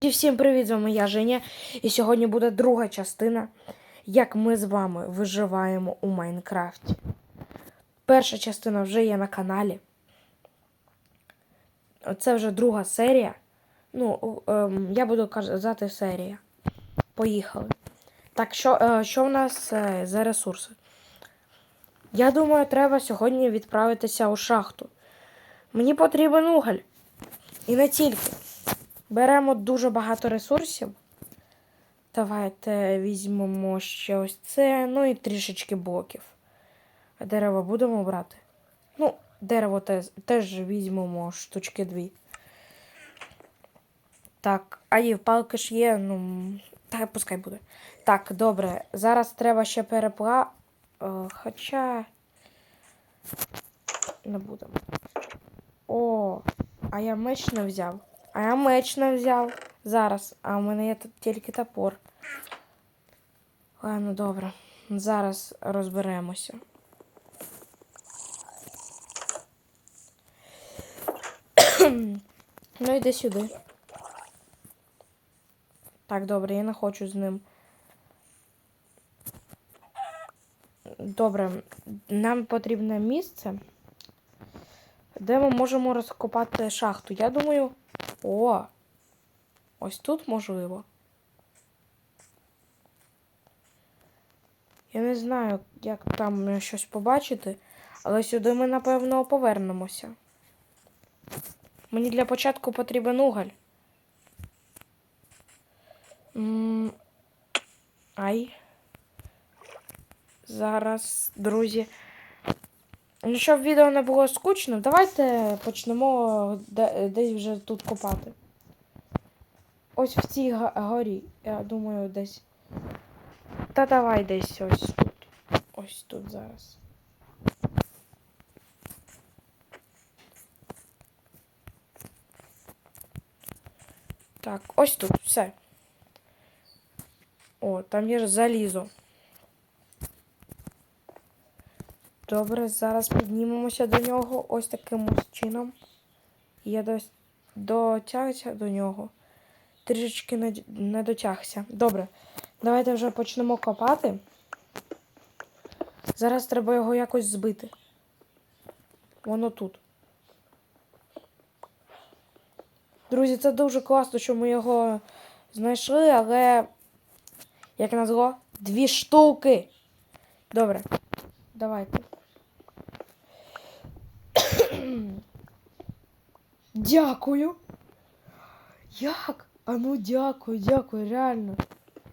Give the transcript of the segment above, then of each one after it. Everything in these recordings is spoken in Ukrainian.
І Всім привіт, з вами я Женя. І сьогодні буде друга частина, як ми з вами виживаємо у Майнкрафті. Перша частина вже є на каналі. Це вже друга серія. Ну, ем, я буду казати серія. Поїхали. Так, що, е, що в нас е, за ресурси? Я думаю, треба сьогодні відправитися у шахту. Мені потрібен уголь. І не тільки. Беремо дуже багато ресурсів. Давайте візьмемо ще ось це, ну і трішечки блоків. Дерево будемо брати. Ну, дерево теж, візьмемо штучки дві. Так, а є палки ж є, ну. Та пускай буде. Так, добре. Зараз треба ще перепла. Е, хоча. Не будемо. О, а я меч не взяв. А я меч не взяв. Зараз. А у мене є тут тільки топор. Ладно, добре. Зараз розберемося. ну йди сюди. Так, добре, я не хочу з ним. Добре, нам потрібне місце, де ми можемо розкопати шахту. Я думаю. О! Ось тут можливо. Я не знаю, як там щось побачити, але сюди ми, напевно, повернемося. Мені для початку потрібен уголь. М, Ай. Зараз, друзі. Щоб відео не було скучно, давайте почнемо десь вже тут копати. Ось в цій горі. Я думаю, десь. Та давай десь ось тут. Ось тут зараз. Так, ось тут, все. О, там є ж залізо. Добре, зараз піднімемося до нього ось таким ось чином. Я дотягся до нього. Трішечки не, не дотягся. Добре, давайте вже почнемо копати. Зараз треба його якось збити. Воно тут. Друзі, це дуже класно, що ми його знайшли, але, як назло, дві штуки. Добре, давайте. Дякую. Як? А ну дякую, дякую, реально.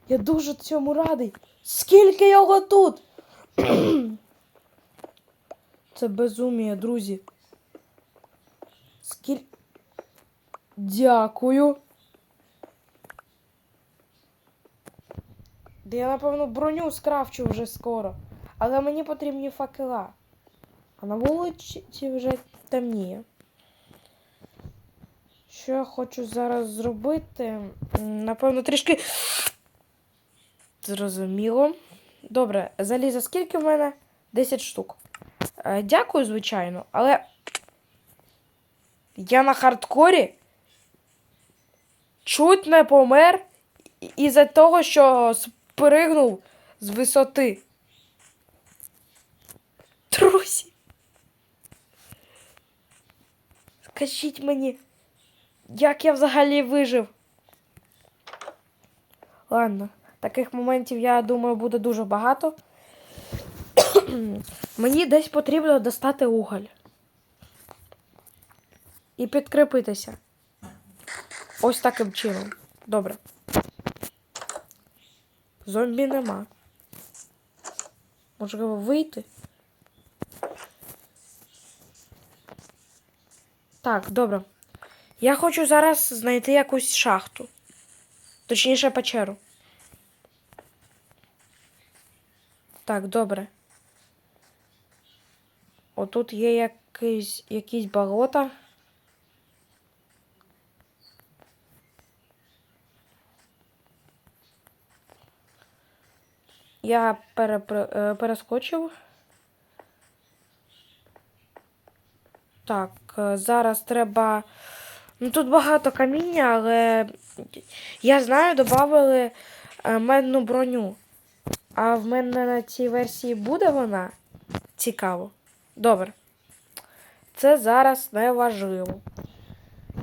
Я дуже цьому радий. Скільки його тут? Це безумія, друзі. Скіль... Дякую. Да я, напевно, броню скрафчу вже скоро. Але мені потрібні факела. А на вулиці вже темніє. Що я хочу зараз зробити? Напевно, трішки. Зрозуміло. Добре, заліза скільки в мене? 10 штук. Е, Дякую, звичайно, але. Я на хардкорі чуть не помер із-за того, що спригнув з висоти. Друзі. Скажіть мені, як я взагалі вижив? Ладно, таких моментів, я думаю, буде дуже багато. Мені десь потрібно достати уголь. І підкріпитися. Ось таким чином. Добре. Зомбі нема. Можливо, вийти. Так, добре. Я хочу зараз знайти якусь шахту. Точніше, печеру. Так, добре. Отут є якийсь, якісь болота. Я перепри... е, перескочив. Так, е, зараз треба Ну тут багато каміння, але я знаю, додали медну броню. А в мене на цій версії буде вона? Цікаво. Добре. Це зараз не важливо.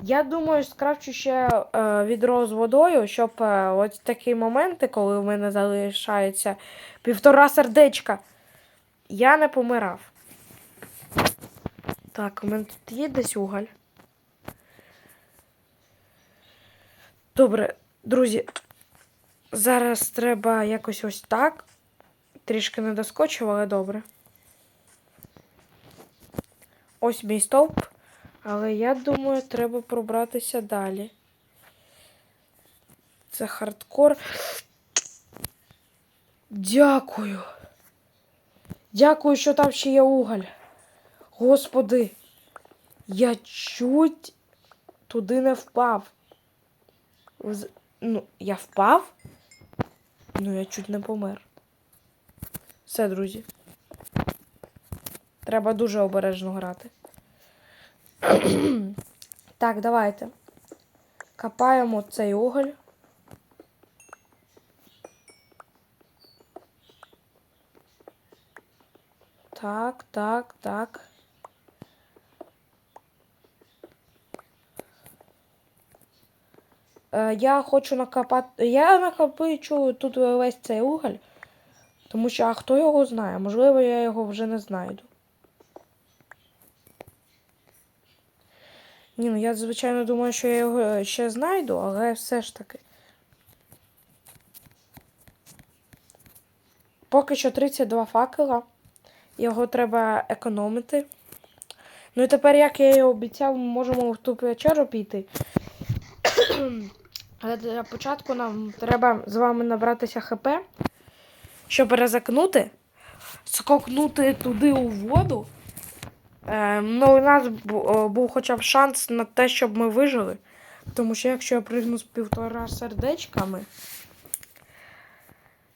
Я думаю, скрафчу ще е, відро з водою, щоб е, ось такі моменти, коли в мене залишається півтора сердечка, я не помирав. Так, у мене тут є десь уголь. Добре, друзі. Зараз треба якось ось так. Трішки не доскочив, але добре. Ось мій стовп. Але я думаю, треба пробратися далі. Це хардкор. Дякую. Дякую, що там ще є уголь. Господи, я чуть туди не впав. Ну, я впав? Ну, я чуть не помер. Все, друзі. Треба дуже обережно грати. так, давайте. Копаємо цей уголь. Так, так, так. Я хочу накопати. Я накопичу тут весь цей уголь. Тому що, а хто його знає? Можливо, я його вже не знайду. Ні, ну я, звичайно, думаю, що я його ще знайду, але все ж таки. Поки що 32 факела. Його треба економити. Ну і тепер, як я і обіцяв, ми можемо в ту печеру піти. Але для початку нам треба з вами набратися ХП, щоб ризикнути, скокнути туди у воду. Е, ну, у нас був хоча б шанс на те, щоб ми вижили. Тому що якщо я пригну з півтора сердечками.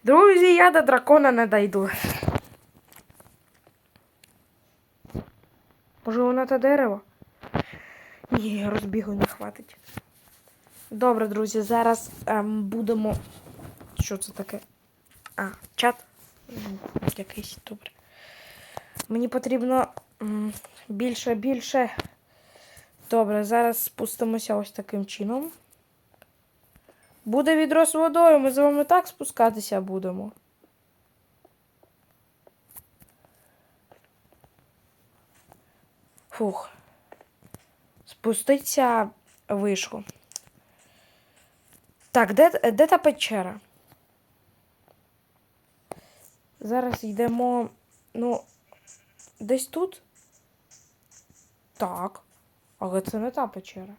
Друзі, я до дракона не дойду. Може, воно те дерево? Ні, розбігу не хватить. Добре, друзі, зараз ем, будемо. Що це таке? А, чат. Якийсь добре. Мені потрібно більше, більше. Добре, зараз спустимося ось таким чином. Буде відро з водою, ми з вами так спускатися будемо. Фух. Спуститься вийшло. Так, де, де та печера? Зараз йдемо. Ну, десь тут? Так. Але це не та печера.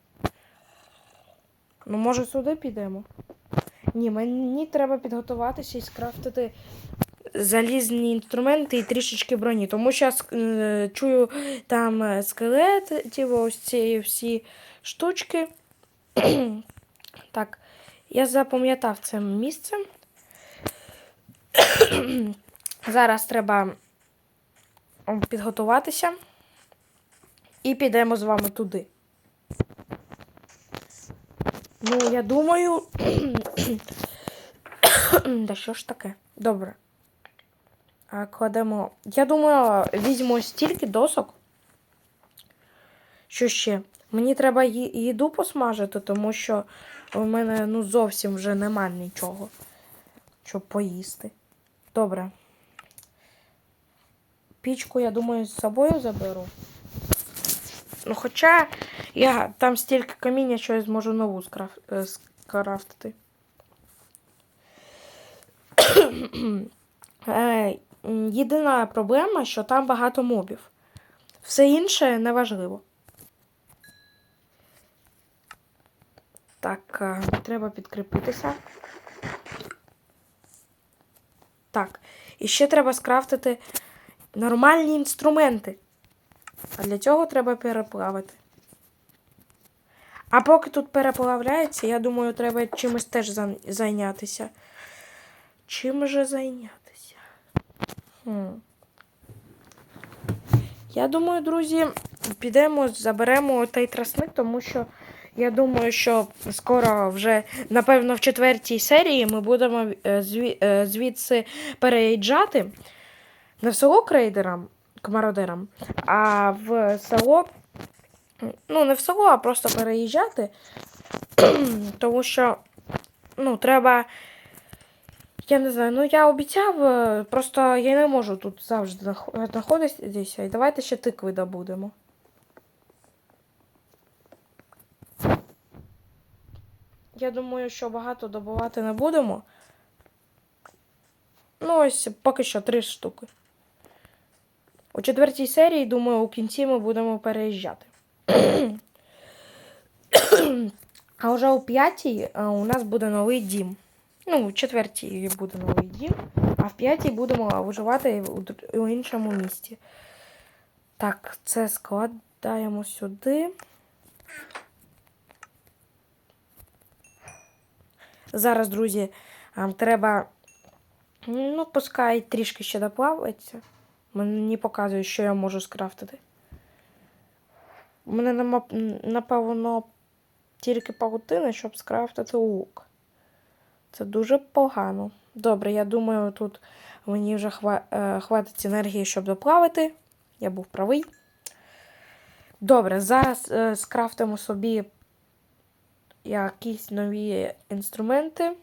Ну, може, сюди підемо? Ні, мені треба підготуватися і скрафтити залізні інструменти і трішечки броні. Тому що я е, чую там скелетів, ось ці всі штучки. так, я запам'ятав це місце. Зараз треба підготуватися. І підемо з вами туди. Ну, я думаю. да що ж таке? Добре. А, кладемо. Я думаю, візьмемо стільки досок. Що ще? Мені треба їду посмажити, тому що у мене ну, зовсім вже нема нічого, щоб поїсти. Добре. Пічку, я думаю, з собою заберу. Ну, хоча я там стільки каміння, що я зможу нову скраф... е, скрафтити. Е, Єдина проблема, що там багато мобів. Все інше неважливо. Так, е, треба підкріпитися. Так. І ще треба скрафтити нормальні інструменти. А для цього треба переплавити. А поки тут переплавляється, я думаю, треба чимось теж зайнятися. Чим же зайнятися? Хм. Я думаю, друзі, підемо, заберемо той трасник, тому що Я думаю, що скоро вже, напевно, в четвертій серії ми будемо е, е, звідси переїжджати не в село крейдерам, комародерам, а в село. Ну, не в село, а просто переїжджати. Тому що ну, треба. Я не знаю, ну я обіцяв, е, просто я не можу тут завжди знаходитися. І давайте ще тикви добудемо. Я думаю, що багато добувати не будемо. Ну, ось поки що три штуки. У четвертій серії, думаю, у кінці ми будемо переїжджати. а вже у п'ятій е, у нас буде новий дім. Ну, у четвертій буде новий дім, а в п'ятій будемо виживати у, іншому місті. Так, це складаємо сюди. Зараз, друзі, треба. Ну, пускай трішки ще доплавиться. Мені показує, що я можу скрафтити. У мене напевно, тільки паутина, щоб скрафтити лук. Це дуже погано. Добре, я думаю, тут мені вже е, хватить енергії, щоб доплавити. Я був правий. Добре, зараз е, скрафтимо собі якісь нові інструменти.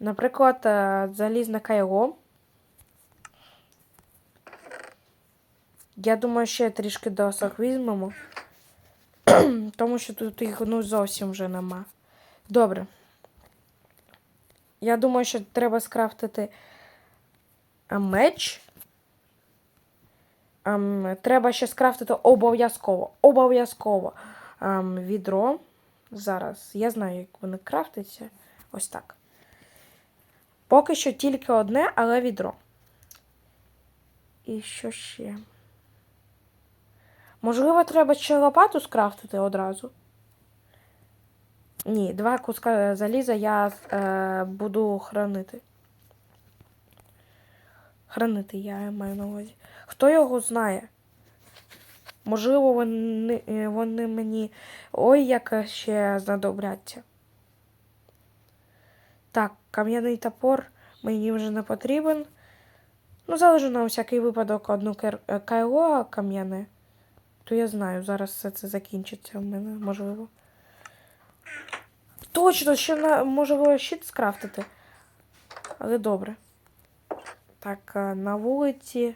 Наприклад, е, залізне кайло. Я думаю, ще трішки досок візьмемо. Тому що тут їх ну, зовсім вже нема. Добре. Я думаю, що треба скрафтити меч. Ам, треба ще скрафтити обов'язково. Обов'язково ам, відро. Зараз. Я знаю, як вони крафтяться. Ось так. Поки що тільки одне, але відро. І що ще? Можливо, треба ще лопату скрафтити одразу. Ні, два куска заліза я е, буду хранити. Хранити я маю на увазі. Хто його знає? Можливо, вони, е, вони мені ой, як ще знадобляться. Так, кам'яний топор мені вже не потрібен. Ну, залежу на всякий випадок одну е, кайло кам'яне. То я знаю, зараз все це закінчиться в мене, можливо. Точно, ще на, можливо щит скрафтити. Але добре. Так, на вулиці.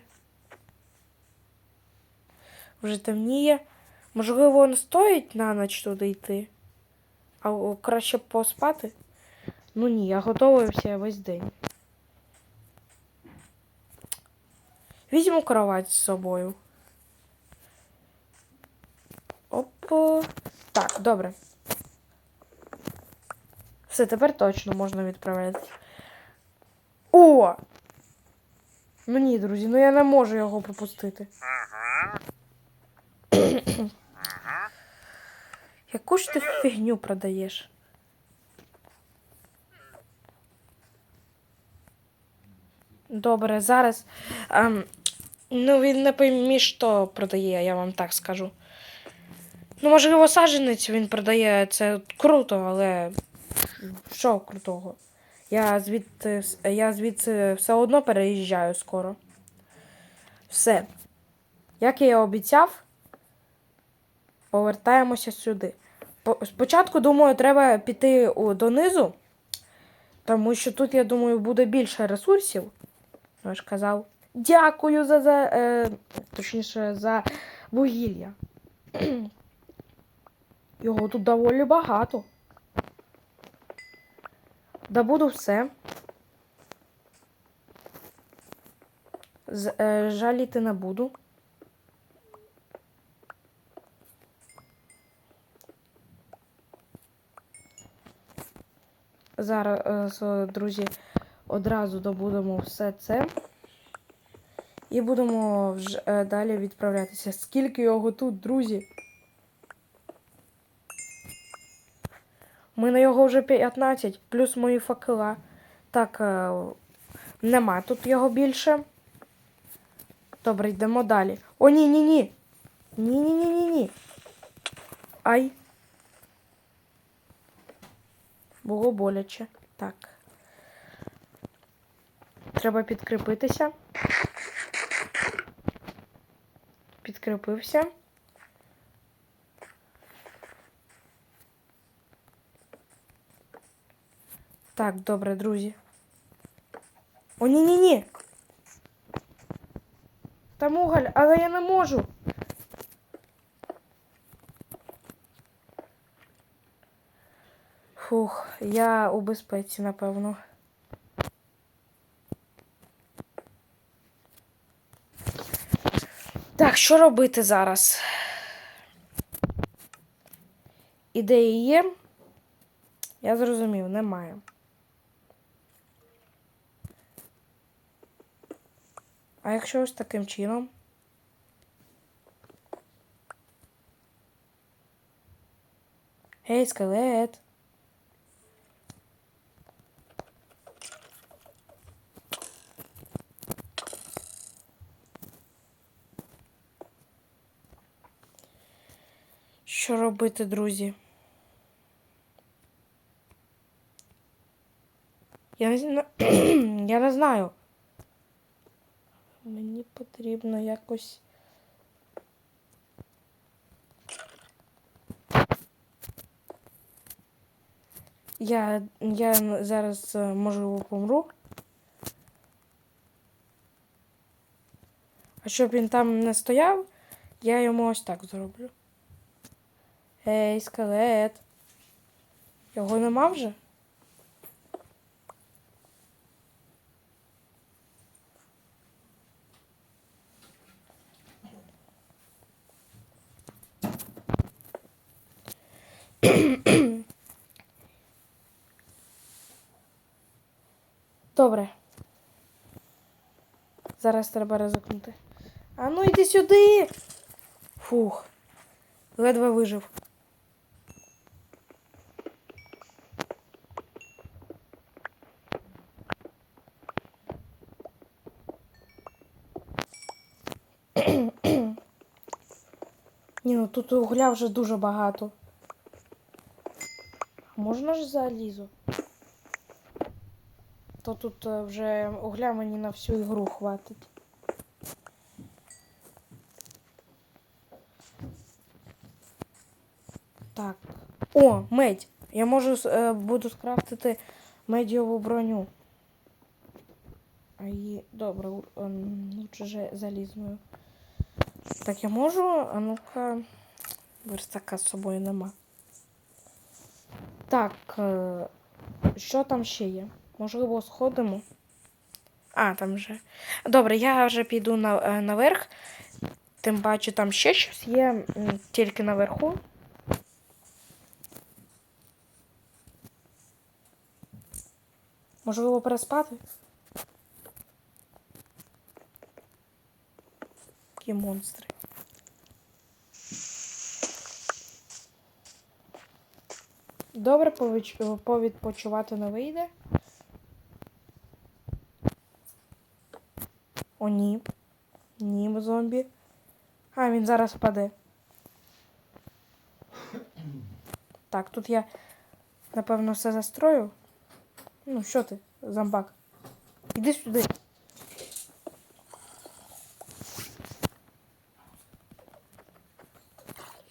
Вже темніє. Можливо, не стоїть на ніч туди йти. А краще поспати. Ну ні, я готувався весь день. Візьму кровать з собою. Оп. Так, добре. Все, тепер точно можна відправляти. О! Ну ні, друзі, ну я не можу його пропустити. Яку ж ти фігню продаєш? Добре, зараз. ем, ну, він не поймі, що продає, я вам так скажу. Ну, можливо, саджанець він продає, це круто, але що крутого? Я звідти, я звідси все одно переїжджаю скоро. Все. Як я і обіцяв, повертаємося сюди. По- Спочатку, думаю, треба піти донизу, тому що тут, я думаю, буде більше ресурсів. Я ж казав. Дякую за, за е, точніше, за вугілля. Його тут доволі багато. Добуду все. З, е, жаліти не буду. Зараз, е, друзі, одразу добудемо все це. І будемо вже е, далі відправлятися. Скільки його тут, друзі? У мене його вже 15, плюс мої факела. Так, е, нема тут його більше. Добре, йдемо далі. О, ні, ні, ні. Ні, ні, ні, ні, ні. Ай. Було боляче. Так. Треба підкріпитися. Підкріпився. Так, добре, друзі. О, ні-ні-ні. Там уголь, але я не можу. Фух, я у безпеці, напевно. Так, що робити зараз? Ідеї є? Я зрозумів, немає. А якщо ось таким чином? Гей, скелет. Що робити, друзі? Я не знаю. Я не знаю. Мені потрібно якось. Я, я зараз е, можливо помру. А щоб він там не стояв, я йому ось так зроблю. Ей, скелет. Його нема вже? Добре. Зараз треба ризикнути. А ну йди сюди. Фух. Ледве вижив. Ні, ну тут угля вже дуже багато. Можна ж залізу? То тут е, вже угля мені на всю ігру хватить. Так. О, медь. Я можу е, буду скрафтити медіову броню. А її. Добре, ем, лучше же залізною. Так, я можу, а ну-ка. Верстака з собою нема. Так, е, що там ще є? Можливо, сходимо. А, там вже. Добре, я вже піду на, е, наверх. Тим паче там ще щось є, тільки наверху. Можливо, переспати? Які монстри. Добре, повідпочивати не вийде. О, ні. Ні, зомбі. А, він зараз впаде. Так, тут я, напевно, все застрою. Ну, що ти, зомбак? Іди сюди.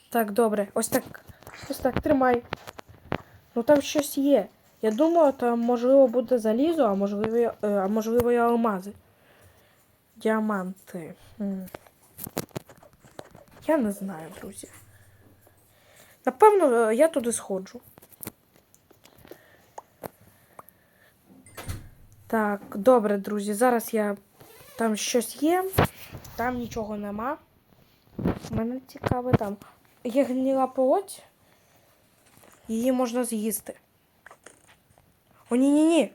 Так, добре. Ось так. Ось так, тримай. Ну там щось є. Я думаю, там можливо буде залізо, а можливо, е, а можливо і алмази. Діаманти. Я не знаю, друзі. Напевно, е, я туди сходжу. Так, добре, друзі. Зараз я там щось є, там нічого нема. Мене цікаве там. Є гніла плоть. Її можна з'їсти. О, ні-ні-ні.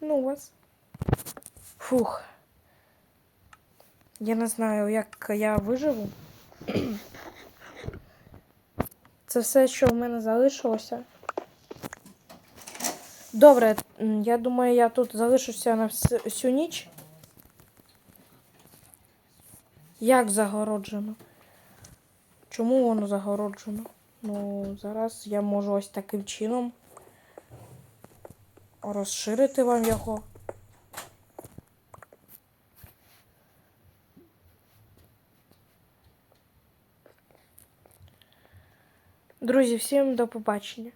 Ну вас. Фух. Я не знаю, як я виживу. Це все, що в мене залишилося. Добре, я думаю, я тут залишуся на вс- всю ніч. Як загороджено? Чому воно загороджено? Ну, зараз я можу ось таким чином розширити вам його. Друзі, всім до побачення.